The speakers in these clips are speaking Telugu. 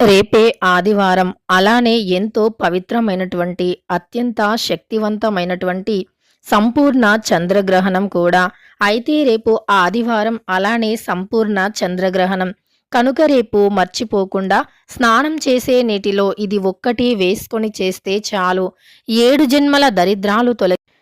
రేపే ఆదివారం. అలానే ఎంతో పవిత్రమైనటువంటి అత్యంత శక్తివంతమైనటువంటి సంపూర్ణ చంద్రగ్రహణం కూడా. అయితే రేపు ఆదివారం అలానే సంపూర్ణ చంద్రగ్రహణం. కనుక రేపు మర్చిపోకుండా స్నానం చేసే నీటిలో ఇది ఒక్కటి వేసుకొని చేస్తే చాలు. ఏడు జన్మల దరిద్రాలు తొలగి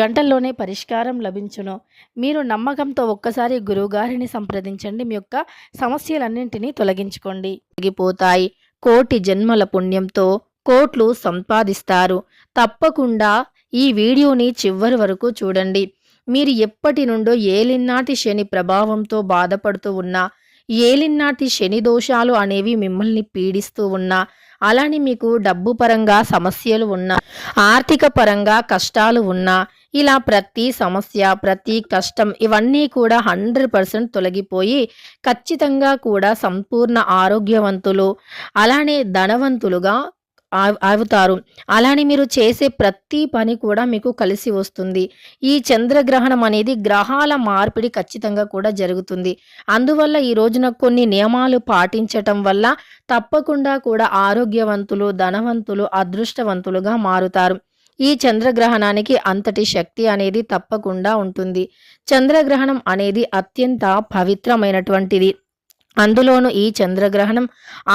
గంటల్లోనే పరిష్కారం లభించును. మీరు నమ్మకంతో ఒక్కసారి గురువుగారిని సంప్రదించండి. మీ యొక్క సమస్యలన్నింటినీ తొలగించుకోండి. తొలగిపోతాయి. కోటి జన్మల పుణ్యంతో కోట్లు సంపాదిస్తారు. తప్పకుండా ఈ వీడియోని చివరి వరకు చూడండి. మీరు ఎప్పటి నుండో ఏలినాటి శని ప్రభావంతో బాధపడుతూ ఉన్నా ఏలినాటి శని దోషాలు అనేవి మిమ్మల్ని పీడిస్తూ ఉన్నా అలానే మీకు డబ్బు పరంగా సమస్యలు ఉన్నా ఆర్థిక పరంగా కష్టాలు ఉన్నా ఇలా ప్రతి సమస్య ప్రతి కష్టం ఇవన్నీ కూడా హండ్రెడ్ పర్సెంట్ తొలగిపోయి ఖచ్చితంగా కూడా సంపూర్ణ ఆరోగ్యవంతులు అలానే ధనవంతులుగా అవుతారు అలానే మీరు చేసే ప్రతి పని కూడా మీకు కలిసి వస్తుంది. ఈ చంద్రగ్రహణం అనేది గ్రహాల మార్పిడి ఖచ్చితంగా కూడా జరుగుతుంది. అందువల్ల ఈ రోజున కొన్ని నియమాలు పాటించటం వల్ల తప్పకుండా కూడా ఆరోగ్యవంతులు ధనవంతులు అదృష్టవంతులుగా మారుతారు. ఈ చంద్రగ్రహణానికి అంతటి శక్తి అనేది తప్పకుండా ఉంటుంది. చంద్రగ్రహణం అనేది అత్యంత పవిత్రమైనటువంటిది. అందులోనూ ఈ చంద్రగ్రహణం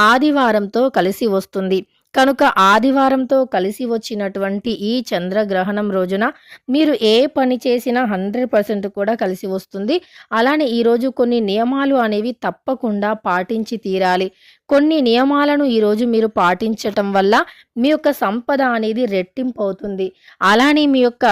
ఆదివారంతో కలిసి వస్తుంది. కనుక ఆదివారంతో కలిసి వచ్చినటువంటి ఈ చంద్రగ్రహణం రోజున మీరు ఏ పని చేసినా హండ్రెడ్ పర్సెంట్ కూడా కలిసి వస్తుంది. అలానే ఈరోజు కొన్ని నియమాలు అనేవి తప్పకుండా పాటించి తీరాలి. కొన్ని నియమాలను ఈరోజు మీరు పాటించటం వల్ల మీ యొక్క సంపద అనేది రెట్టింపు అవుతుంది అలానే మీ యొక్క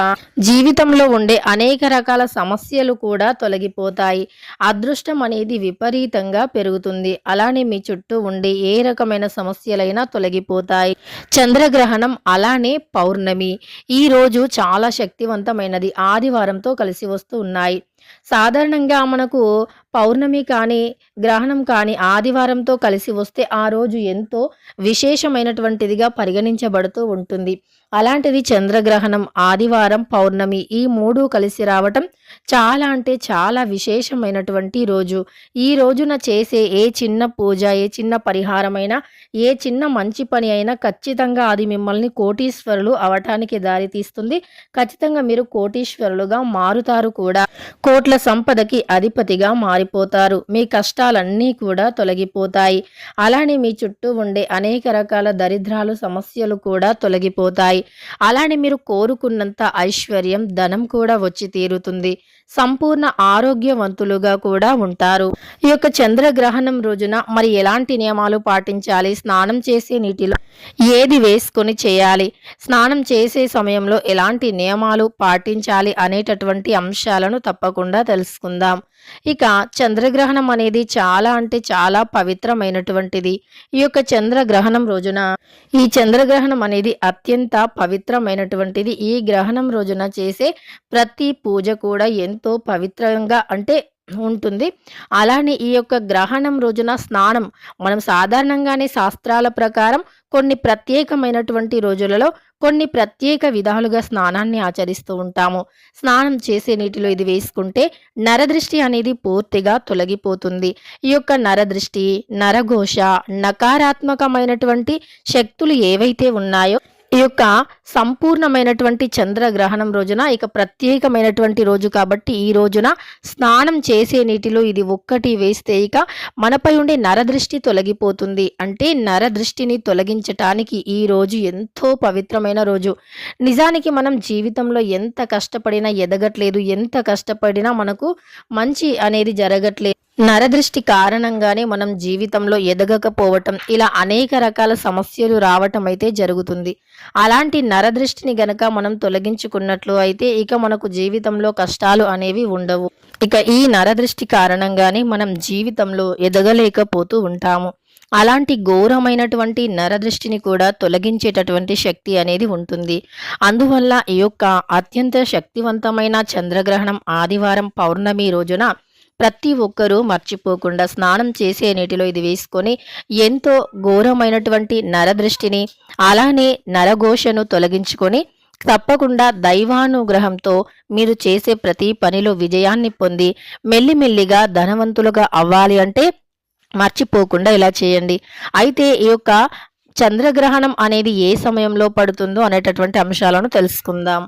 జీవితంలో ఉండే అనేక రకాల సమస్యలు కూడా తొలగిపోతాయి. అదృష్టం అనేది విపరీతంగా పెరుగుతుంది. అలానే మీ చుట్టూ ఉండే ఏ రకమైన సమస్యలైనా తొలగిపోతాయి. చంద్రగ్రహణం అలానే పౌర్ణమి. ఈ రోజు చాలా శక్తివంతమైనది ఆదివారంతో కలిసి వస్తూ ఉన్నాయి. సాధారణంగా మనకు పౌర్ణమి కానీ గ్రహణం కానీ ఆదివారంతో కలిసి వస్తే ఆ రోజు ఎంతో విశేషమైనటువంటిదిగా పరిగణించబడుతూ ఉంటుంది. అలాంటిది చంద్రగ్రహణం ఆదివారం పౌర్ణమి ఈ మూడు కలిసి రావటం చాలా అంటే చాలా విశేషమైనటువంటి రోజు. ఈ రోజున చేసే ఏ చిన్న పూజ ఏ చిన్న పరిహారమైనా ఏ చిన్న మంచి పని అయినా ఖచ్చితంగా అది మిమ్మల్ని కోటీశ్వరులు అవటానికి దారితీస్తుంది ఖచ్చితంగా మీరు కోటీశ్వరులుగా మారుతారు కూడా. కోట్ల సంపదకి అధిపతిగా మారిపోతారు. మీ కష్టాలన్నీ కూడా తొలగిపోతాయి. అలానే మీ చుట్టూ ఉండే అనేక రకాల దరిద్రాలు సమస్యలు కూడా తొలగిపోతాయి. అలానే మీరు కోరుకున్నంత ఐశ్వర్యం ధనం కూడా వచ్చి తీరుతుంది. సంపూర్ణ ఆరోగ్యవంతులుగా కూడా ఉంటారు. ఈ యొక్క చంద్రగ్రహణం రోజున మరి ఎలాంటి నియమాలు పాటించాలి? స్నానం చేసే నీటిలో ఏది వేసుకొని చేయాలి? స్నానం చేసే సమయంలో ఎలాంటి నియమాలు పాటించాలి అనేటటువంటి అంశాలను తప్పకుండా తెలుసుకుందాం. ఇక చంద్రగ్రహణం అనేది చాలా అంటే చాలా పవిత్రమైనటువంటిది. ఈ యొక్క చంద్రగ్రహణం రోజున ఈ చంద్రగ్రహణం అనేది అత్యంత పవిత్రమైనటువంటిది. ఈ గ్రహణం రోజున చేసే ప్రతి పూజ కూడా ఎంతో పవిత్రంగా అంటే ఉంటుంది. అలానే ఈ యొక్క గ్రహణం రోజున స్నానం మనం సాధారణంగానే శాస్త్రాల ప్రకారం కొన్ని ప్రత్యేకమైనటువంటి రోజులలో కొన్ని ప్రత్యేక విధాలుగా స్నానాన్ని ఆచరిస్తూ ఉంటాము. స్నానం చేసే నీటిలో ఇది వేసుకుంటే నరదృష్టి అనేది పూర్తిగా తొలగిపోతుంది. ఈ యొక్క నరదృష్టి నరఘోష నకారాత్మకమైనటువంటి శక్తులు ఏవైతే ఉన్నాయో ఈ యొక్క సంపూర్ణమైనటువంటి చంద్రగ్రహణం రోజున ఇక ప్రత్యేకమైనటువంటి రోజు కాబట్టి ఈ రోజున స్నానం చేసే నీటిలో ఇది ఒక్కటి వేస్తే ఇక మనపై ఉండే నరదృష్టి తొలగిపోతుంది. అంటే నరదృష్టిని తొలగించటానికి ఈ రోజు ఎంతో పవిత్రమైన రోజు. నిజానికి మనం జీవితంలో ఎంత కష్టపడినా ఎదగట్లేదు ఎంత కష్టపడినా మనకు మంచి అనేది జరగట్లేదు. నరదృష్టి కారణంగానే మనం జీవితంలో ఎదగకపోవటం ఇలా అనేక రకాల సమస్యలు రావటం అయితే జరుగుతుంది. అలాంటి నరదృష్టిని గనక మనం తొలగించుకున్నట్లు అయితే ఇక మనకు జీవితంలో కష్టాలు అనేవి ఉండవు. ఇక ఈ నరదృష్టి కారణంగానే మనం జీవితంలో ఎదగలేకపోతూ ఉంటాము. అలాంటి ఘోరమైనటువంటి నరదృష్టిని కూడా తొలగించేటటువంటి శక్తి అనేది ఉంటుంది. అందువల్ల ఈ యొక్క అత్యంత శక్తివంతమైన చంద్రగ్రహణం ఆదివారం పౌర్ణమి రోజున ప్రతి ఒక్కరూ మర్చిపోకుండా స్నానం చేసే నీటిలో ఇది వేసుకొని ఎంతో ఘోరమైనటువంటి నరదృష్టిని అలానే నరఘోషను తొలగించుకొని తప్పకుండా దైవానుగ్రహంతో మీరు చేసే ప్రతి పనిలో విజయాన్ని పొంది మెల్లిమెల్లిగా ధనవంతులుగా అవ్వాలి అంటే మర్చిపోకుండా ఇలా చేయండి. అయితే ఈ యొక్క చంద్రగ్రహణం అనేది ఏ సమయంలో పడుతుందో అనేటటువంటి అంశాలను తెలుసుకుందాం.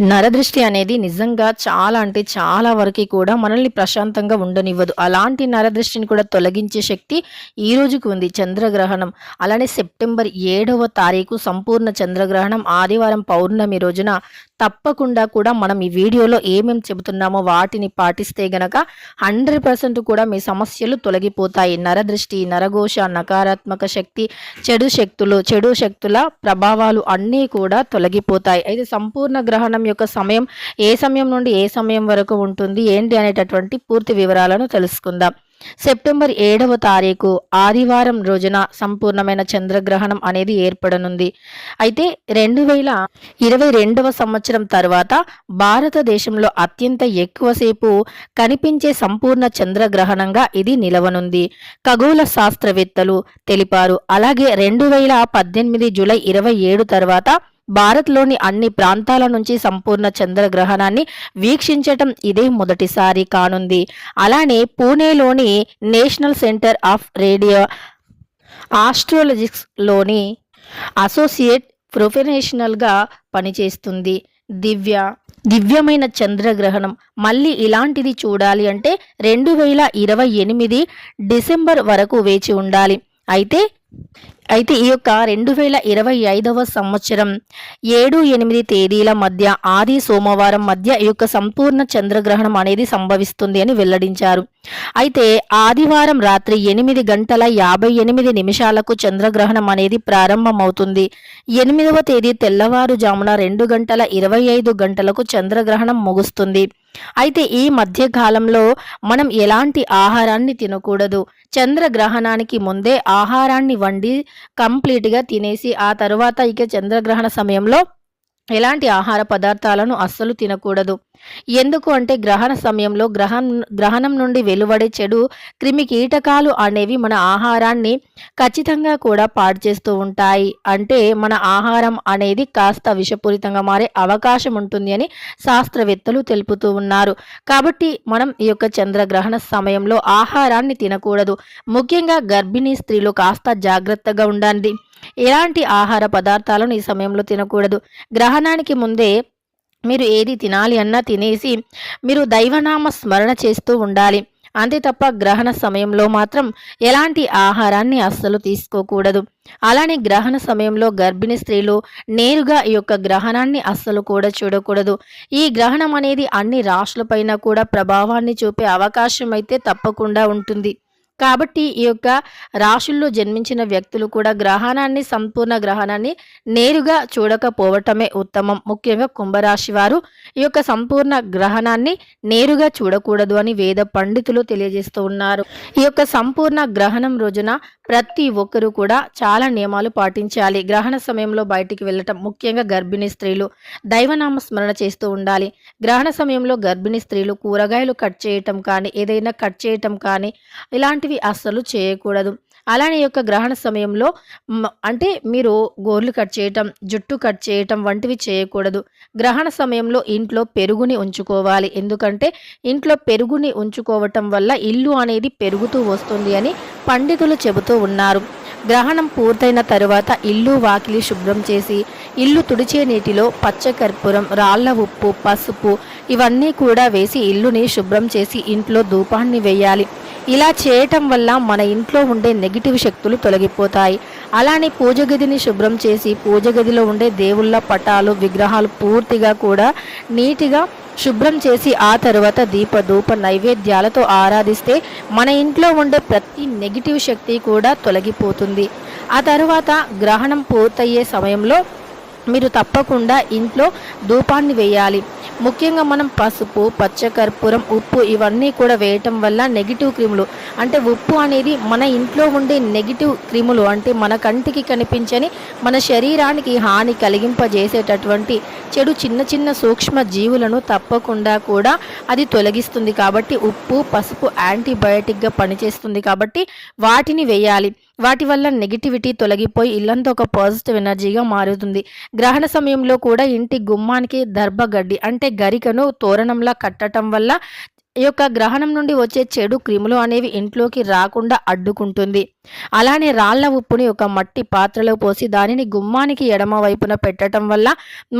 నరదృష్టి అనేది నిజంగా చాలా అంటే చాలా వరకు కూడా మనల్ని ప్రశాంతంగా ఉండనివ్వదు. అలాంటి నరదృష్టిని కూడా తొలగించే శక్తి ఈ రోజుకు ఉంది. చంద్రగ్రహణం. అలానే సెప్టెంబర్ ఏడవ తారీఖు సంపూర్ణ చంద్రగ్రహణం. ఆదివారం పౌర్ణమి రోజున తప్పకుండా కూడా మనం ఈ వీడియోలో ఏమేమి చెబుతున్నామో వాటిని పాటిస్తే గనక హండ్రెడ్ పర్సెంట్ కూడా మీ సమస్యలు తొలగిపోతాయి. నరదృష్టి నరఘోష నకారాత్మక శక్తి చెడు శక్తులు చెడు శక్తుల ప్రభావాలు అన్నీ కూడా తొలగిపోతాయి. అయితే సంపూర్ణ గ్రహణం యొక్క సమయం ఏ సమయం నుండి ఏ సమయం వరకు ఉంటుంది? ఏంటి అనేటటువంటి పూర్తి వివరాలను తెలుసుకుందాం. సెప్టెంబర్ ఏడవ తారీఖు ఆదివారం రోజున సంపూర్ణమైన చంద్రగ్రహణం అనేది ఏర్పడనుంది. అయితే రెండు వేల ఇరవై రెండవ సంవత్సరం తర్వాత భారతదేశంలో అత్యంత ఎక్కువసేపు కనిపించే సంపూర్ణ చంద్రగ్రహణంగా ఇది నిలవనుంది. ఖగోళ శాస్త్రవేత్తలు తెలిపారు. అలాగే రెండు వేల పద్దెనిమిది జూలై ఇరవై ఏడు తర్వాత భారత్లోని అన్ని ప్రాంతాల నుంచి సంపూర్ణ చంద్రగ్రహణాన్ని వీక్షించటం ఇదే మొదటిసారి కానుంది. అలానే పూణేలోని నేషనల్ సెంటర్ ఆఫ్ రేడియో ఆస్ట్రాలజిక్స్లోని అసోసియేట్ ప్రొఫెషనల్గా పనిచేస్తుంది. దివ్య. దివ్యమైన చంద్రగ్రహణం. మళ్ళీ ఇలాంటిది చూడాలి అంటే రెండు వేల ఇరవై ఎనిమిది డిసెంబర్ వరకు వేచి ఉండాలి. అయితే అయితే ఈ యొక్క రెండు వేల ఇరవై ఐదవ సంవత్సరం ఏడు ఎనిమిది తేదీల మధ్య ఆది సోమవారం మధ్య ఈ యొక్క సంపూర్ణ చంద్రగ్రహణం అనేది సంభవిస్తుంది అని వెల్లడించారు. అయితే ఆదివారం రాత్రి ఎనిమిది గంటల యాభై ఎనిమిది నిమిషాలకు చంద్రగ్రహణం అనేది ప్రారంభమవుతుంది. ఎనిమిదవ తేదీ తెల్లవారుజామున రెండు గంటల ఇరవై ఐదు గంటలకు చంద్రగ్రహణం ముగుస్తుంది. అయితే ఈ మధ్య కాలంలో మనం ఎలాంటి ఆహారాన్ని తినకూడదు? చంద్రగ్రహణానికి ముందే ఆహారాన్ని వండి కంప్లీట్గా తినేసి ఆ తర్వాత ఇక చంద్రగ్రహణ సమయంలో ఎలాంటి ఆహార పదార్థాలను అస్సలు తినకూడదు. ఎందుకు అంటే గ్రహణ సమయంలో గ్రహం గ్రహణం నుండి వెలువడే చెడు క్రిమి కీటకాలు అనేవి మన ఆహారాన్ని ఖచ్చితంగా కూడా పాడు చేస్తూ ఉంటాయి. అంటే మన ఆహారం అనేది కాస్త విషపూరితంగా మారే అవకాశం ఉంటుంది అని శాస్త్రవేత్తలు తెలుపుతూ ఉన్నారు. కాబట్టి మనం ఈ యొక్క చంద్రగ్రహణ సమయంలో ఆహారాన్ని తినకూడదు. ముఖ్యంగా గర్భిణీ స్త్రీలు కాస్త జాగ్రత్తగా ఉండండి. ఎలాంటి ఆహార పదార్థాలను ఈ సమయంలో తినకూడదు. గ్రహణానికి ముందే మీరు ఏది తినాలి అన్నా తినేసి మీరు దైవనామ స్మరణ చేస్తూ ఉండాలి. అంతే తప్ప గ్రహణ సమయంలో మాత్రం ఎలాంటి ఆహారాన్ని అస్సలు తీసుకోకూడదు. అలానే గ్రహణ సమయంలో గర్భిణీ స్త్రీలు నేరుగా ఈ యొక్క గ్రహణాన్ని అస్సలు కూడా చూడకూడదు. ఈ గ్రహణం అనేది అన్ని రాశులపైన కూడా ప్రభావాన్ని చూపే అవకాశం అయితే తప్పకుండా ఉంటుంది. కాబట్టి ఈ యొక్క రాశుల్లో జన్మించిన వ్యక్తులు కూడా గ్రహణాన్ని సంపూర్ణ గ్రహణాన్ని నేరుగా చూడకపోవటమే ఉత్తమం. ముఖ్యంగా కుంభరాశి వారు ఈ యొక్క సంపూర్ణ గ్రహణాన్ని నేరుగా చూడకూడదు అని వేద పండితులు తెలియజేస్తూ ఉన్నారు. ఈ యొక్క సంపూర్ణ గ్రహణం రోజున ప్రతి ఒక్కరూ కూడా చాలా నియమాలు పాటించాలి. గ్రహణ సమయంలో బయటికి వెళ్ళటం ముఖ్యంగా గర్భిణీ స్త్రీలు దైవనామ స్మరణ చేస్తూ ఉండాలి. గ్రహణ సమయంలో గర్భిణీ స్త్రీలు కూరగాయలు కట్ చేయటం కానీ ఏదైనా కట్ చేయటం కానీ ఇలాంటి ఇలాంటివి అస్సలు చేయకూడదు. అలానే యొక్క గ్రహణ సమయంలో అంటే మీరు గోర్లు కట్ చేయటం జుట్టు కట్ చేయటం వంటివి చేయకూడదు. గ్రహణ సమయంలో ఇంట్లో పెరుగుని ఉంచుకోవాలి. ఎందుకంటే ఇంట్లో పెరుగుని ఉంచుకోవటం వల్ల ఇల్లు అనేది పెరుగుతూ వస్తుంది అని పండితులు చెబుతూ ఉన్నారు. గ్రహణం పూర్తయిన తరువాత ఇల్లు వాకిలి శుభ్రం చేసి ఇల్లు తుడిచే నీటిలో పచ్చకర్పూరం రాళ్ళ ఉప్పు పసుపు ఇవన్నీ కూడా వేసి ఇల్లుని శుభ్రం చేసి ఇంట్లో ధూపాన్ని వేయాలి. ఇలా చేయటం వల్ల మన ఇంట్లో ఉండే నెగిటివ్ శక్తులు తొలగిపోతాయి. అలానే పూజ గదిని శుభ్రం చేసి పూజ గదిలో ఉండే దేవుళ్ళ పటాలు విగ్రహాలు పూర్తిగా కూడా నీటిగా శుభ్రం చేసి ఆ తర్వాత దీప ధూప నైవేద్యాలతో ఆరాధిస్తే మన ఇంట్లో ఉండే ప్రతి నెగిటివ్ శక్తి కూడా తొలగిపోతుంది. ఆ తర్వాత గ్రహణం పూర్తయ్యే సమయంలో మీరు తప్పకుండా ఇంట్లో ధూపాన్ని వేయాలి. ముఖ్యంగా మనం పసుపు పచ్చకర్పూరం ఉప్పు ఇవన్నీ కూడా వేయటం వల్ల నెగిటివ్ క్రిములు. అంటే ఉప్పు అనేది మన ఇంట్లో ఉండే నెగిటివ్ క్రిములు. అంటే మన కంటికి కనిపించని మన శరీరానికి హాని కలిగింపజేసేటటువంటి చెడు చిన్న చిన్న సూక్ష్మ జీవులను తప్పకుండా కూడా అది తొలగిస్తుంది. కాబట్టి ఉప్పు పసుపు యాంటీబయాటిక్గా పనిచేస్తుంది కాబట్టి వాటిని వేయాలి. వాటి వల్ల నెగిటివిటీ తొలగిపోయి ఇల్లంతా ఒక పాజిటివ్ ఎనర్జీగా మారుతుంది. గ్రహణ సమయంలో కూడా ఇంటి గుమ్మానికి దర్భగడ్డి అంటే గరికను తోరణంలా కట్టడం వల్ల ఈ యొక్క గ్రహణం నుండి వచ్చే చెడు క్రిములు అనేవి ఇంట్లోకి రాకుండా అడ్డుకుంటుంది. అలానే రాళ్ళ ఉప్పుని ఒక మట్టి పాత్రలో పోసి దానిని గుమ్మానికి ఎడమ వైపున పెట్టడం వల్ల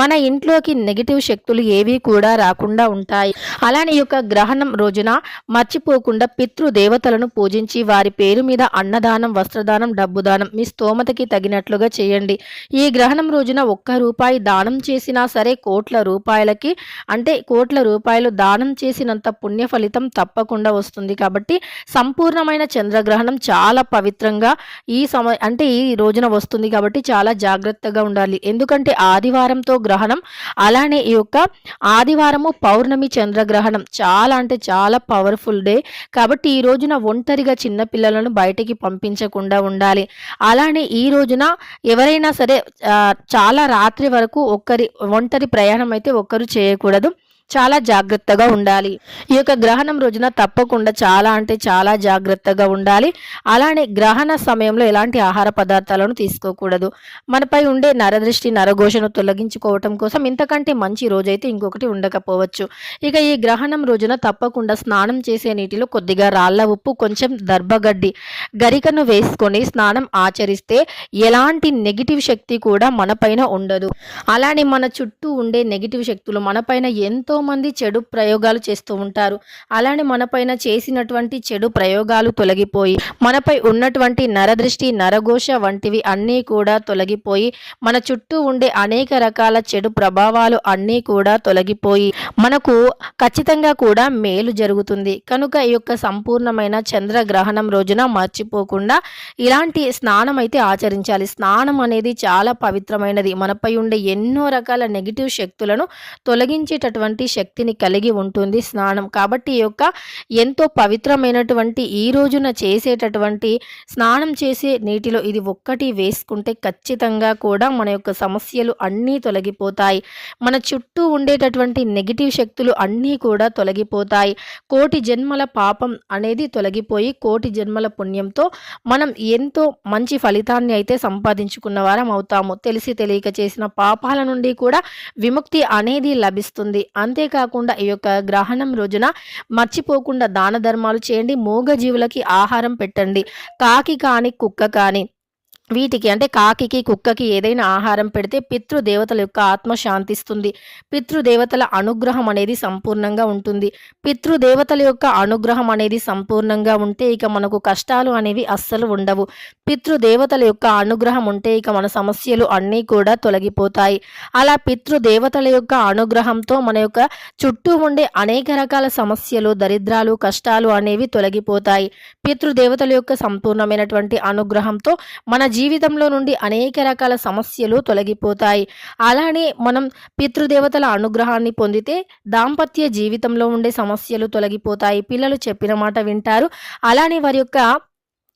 మన ఇంట్లోకి నెగిటివ్ శక్తులు ఏవి కూడా రాకుండా ఉంటాయి. అలానే యొక్క గ్రహణం రోజున మర్చిపోకుండా పితృ దేవతలను పూజించి వారి పేరు మీద అన్నదానం వస్త్రదానం డబ్బు దానం మీ స్తోమతకి తగినట్లుగా చేయండి. ఈ గ్రహణం రోజున ఒక్క రూపాయి దానం చేసినా సరే కోట్ల రూపాయలకి అంటే కోట్ల రూపాయలు దానం చేసినంత పుణ్య ఫలితం తప్పకుండా వస్తుంది. కాబట్టి సంపూర్ణమైన చంద్రగ్రహణం చాలా పవిత్రంగా ఈ సమ అంటే ఈ రోజున వస్తుంది కాబట్టి చాలా జాగ్రత్తగా ఉండాలి. ఎందుకంటే ఆదివారంతో గ్రహణం అలానే ఈ యొక్క ఆదివారము పౌర్ణమి చంద్రగ్రహణం చాలా అంటే చాలా పవర్ఫుల్ డే కాబట్టి ఈ రోజున ఒంటరిగా చిన్న పిల్లలను బయటికి పంపించకుండా ఉండాలి. అలానే ఈ రోజున ఎవరైనా సరే చాలా రాత్రి వరకు ఒక్కరి ఒంటరి ప్రయాణం అయితే ఒక్కరు చేయకూడదు. చాలా జాగ్రత్తగా ఉండాలి. ఈ యొక్క గ్రహణం రోజున తప్పకుండా చాలా అంటే చాలా జాగ్రత్తగా ఉండాలి. అలానే గ్రహణ సమయంలో ఎలాంటి ఆహార పదార్థాలను తీసుకోకూడదు. మనపై ఉండే నరదృష్టి నరఘోషను తొలగించుకోవటం కోసం ఇంతకంటే మంచి రోజైతే ఇంకొకటి ఉండకపోవచ్చు. ఇక ఈ గ్రహణం రోజున తప్పకుండా స్నానం చేసే నీటిలో కొద్దిగా రాళ్ళ ఉప్పు కొంచెం దర్భగడ్డి గరికను వేసుకొని స్నానం ఆచరిస్తే ఎలాంటి నెగిటివ్ శక్తి కూడా మనపైన ఉండదు. అలానే మన చుట్టూ ఉండే నెగిటివ్ శక్తులు మనపైన ఎంతో మంది చెడు ప్రయోగాలు చేస్తూ ఉంటారు. అలానే మనపైన చేసినటువంటి చెడు ప్రయోగాలు తొలగిపోయి మనపై ఉన్నటువంటి నరదృష్టి నరఘోష వంటివి అన్నీ కూడా తొలగిపోయి మన చుట్టూ ఉండే అనేక రకాల చెడు ప్రభావాలు అన్నీ కూడా తొలగిపోయి మనకు ఖచ్చితంగా కూడా మేలు జరుగుతుంది. కనుక ఈ యొక్క సంపూర్ణమైన చంద్రగ్రహణం రోజున మర్చిపోకుండా ఇలాంటి స్నానం అయితే ఆచరించాలి. స్నానం అనేది చాలా పవిత్రమైనది. మనపై ఉండే ఎన్నో రకాల నెగిటివ్ శక్తులను తొలగించేటటువంటి శక్తిని కలిగి ఉంటుంది స్నానం. కాబట్టి ఈ యొక్క ఎంతో పవిత్రమైనటువంటి ఈ రోజున చేసేటటువంటి స్నానం చేసే నీటిలో ఇది ఒక్కటి వేసుకుంటే ఖచ్చితంగా కూడా మన యొక్క సమస్యలు అన్నీ తొలగిపోతాయి. మన చుట్టూ ఉండేటటువంటి నెగిటివ్ శక్తులు అన్నీ కూడా తొలగిపోతాయి. కోటి జన్మల పాపం అనేది తొలగిపోయి కోటి జన్మల పుణ్యంతో మనం ఎంతో మంచి ఫలితాన్ని అయితే సంపాదించుకున్న వారం అవుతాము. తెలిసి తెలియక చేసిన పాపాల నుండి కూడా విముక్తి అనేది లభిస్తుంది. అంతే అంతేకాకుండా ఈ యొక్క గ్రహణం రోజున మర్చిపోకుండా దాన ధర్మాలు చేయండి. మూగజీవులకి ఆహారం పెట్టండి. కాకి కానీ కుక్క కానీ వీటికి అంటే కాకికి కుక్కకి ఏదైనా ఆహారం పెడితే పితృదేవతల యొక్క ఆత్మ శాంతిస్తుంది. పితృదేవతల అనుగ్రహం అనేది సంపూర్ణంగా ఉంటుంది. పితృదేవతల యొక్క అనుగ్రహం అనేది సంపూర్ణంగా ఉంటే ఇక మనకు కష్టాలు అనేవి అస్సలు ఉండవు. పితృదేవతల యొక్క అనుగ్రహం ఉంటే ఇక మన సమస్యలు అన్నీ కూడా తొలగిపోతాయి. అలా పితృదేవతల యొక్క అనుగ్రహంతో మన యొక్క చుట్టూ ఉండే అనేక రకాల సమస్యలు దరిద్రాలు కష్టాలు అనేవి తొలగిపోతాయి. పితృదేవతల యొక్క సంపూర్ణమైనటువంటి అనుగ్రహంతో మన జీవితంలో నుండి అనేక రకాల సమస్యలు తొలగిపోతాయి. అలానే మనం పితృదేవతల అనుగ్రహాన్ని పొందితే దాంపత్య జీవితంలో ఉండే సమస్యలు తొలగిపోతాయి. పిల్లలు చెప్పిన మాట వింటారు. అలానే వారి యొక్క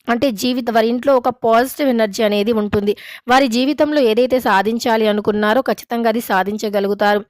అంటే జీవిత వారి ఇంట్లో ఒక పాజిటివ్ ఎనర్జీ అనేది ఉంటుంది. వారి జీవితంలో ఏదైతే సాధించాలి అనుకున్నారో ఖచ్చితంగా అది సాధించగలుగుతారు.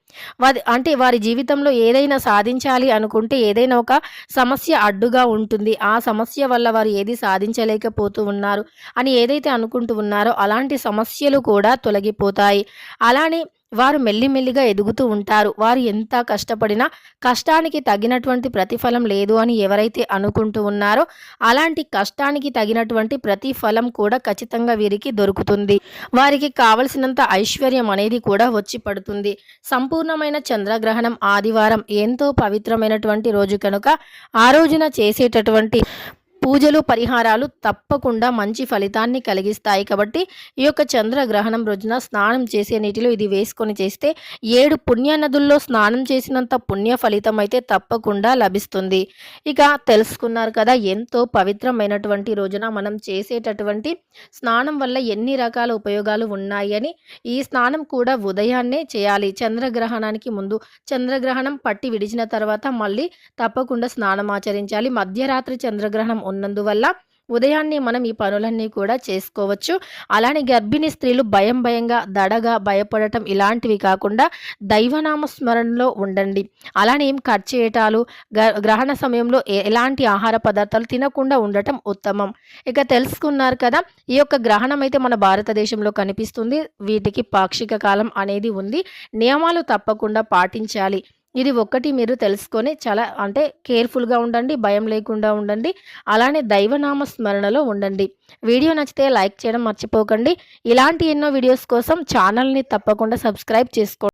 వారి అంటే వారి జీవితంలో ఏదైనా సాధించాలి అనుకుంటే ఏదైనా ఒక సమస్య అడ్డుగా ఉంటుంది. ఆ సమస్య వల్ల వారు ఏది సాధించలేకపోతూ ఉన్నారు అని ఏదైతే అనుకుంటూ ఉన్నారో అలాంటి సమస్యలు కూడా తొలగిపోతాయి. అలానే వారు మెల్లిమెల్లిగా ఎదుగుతూ ఉంటారు. వారు ఎంత కష్టపడినా కష్టానికి తగినటువంటి ప్రతిఫలం లేదు అని ఎవరైతే అనుకుంటూ ఉన్నారో అలాంటి కష్టానికి తగినటువంటి ప్రతిఫలం కూడా ఖచ్చితంగా వీరికి దొరుకుతుంది. వారికి కావలసినంత ఐశ్వర్యం అనేది కూడా వచ్చి పడుతుంది. సంపూర్ణమైన చంద్రగ్రహణం ఆదివారం ఎంతో పవిత్రమైనటువంటి రోజు కనుక ఆ రోజున చేసేటటువంటి పూజలు పరిహారాలు తప్పకుండా మంచి ఫలితాన్ని కలిగిస్తాయి కాబట్టి ఈ యొక్క చంద్రగ్రహణం రోజున స్నానం చేసే నీటిలో ఇది వేసుకొని చేస్తే ఏడు పుణ్య నదుల్లో స్నానం చేసినంత పుణ్య ఫలితం అయితే తప్పకుండా లభిస్తుంది. ఇక తెలుసుకున్నారు కదా ఎంతో పవిత్రమైనటువంటి రోజున మనం చేసేటటువంటి స్నానం వల్ల ఎన్ని రకాల ఉపయోగాలు ఉన్నాయని ఈ స్నానం కూడా ఉదయాన్నే చేయాలి. చంద్రగ్రహణానికి ముందు చంద్రగ్రహణం పట్టి విడిచిన తర్వాత మళ్ళీ తప్పకుండా స్నానం ఆచరించాలి. మధ్యరాత్రి చంద్రగ్రహణం ఉన్నందువల్ల ఉదయాన్నే మనం ఈ పనులన్నీ కూడా చేసుకోవచ్చు. అలానే గర్భిణీ స్త్రీలు భయం భయంగా దడగా భయపడటం ఇలాంటివి కాకుండా దైవనామ స్మరణలో ఉండండి. అలానే ఏం కట్ చేయటాలు గ- గ్రహణ సమయంలో ఎలాంటి ఆహార పదార్థాలు తినకుండా ఉండటం ఉత్తమం. ఇక తెలుసుకున్నారు కదా ఈ యొక్క గ్రహణం అయితే మన భారతదేశంలో కనిపిస్తుంది. వీటికి పాక్షిక కాలం అనేది ఉంది. నియమాలు తప్పకుండా పాటించాలి. ఇది ఒక్కటి మీరు తెలుసుకొని చాలా అంటే కేర్ఫుల్గా ఉండండి భయం లేకుండా ఉండండి అలానే దైవనామ స్మరణలో ఉండండి. వీడియో నచ్చితే లైక్ చేయడం మర్చిపోకండి. ఇలాంటి ఎన్నో వీడియోస్ కోసం ఛానల్ని తప్పకుండా సబ్స్క్రైబ్ చేసుకోండి.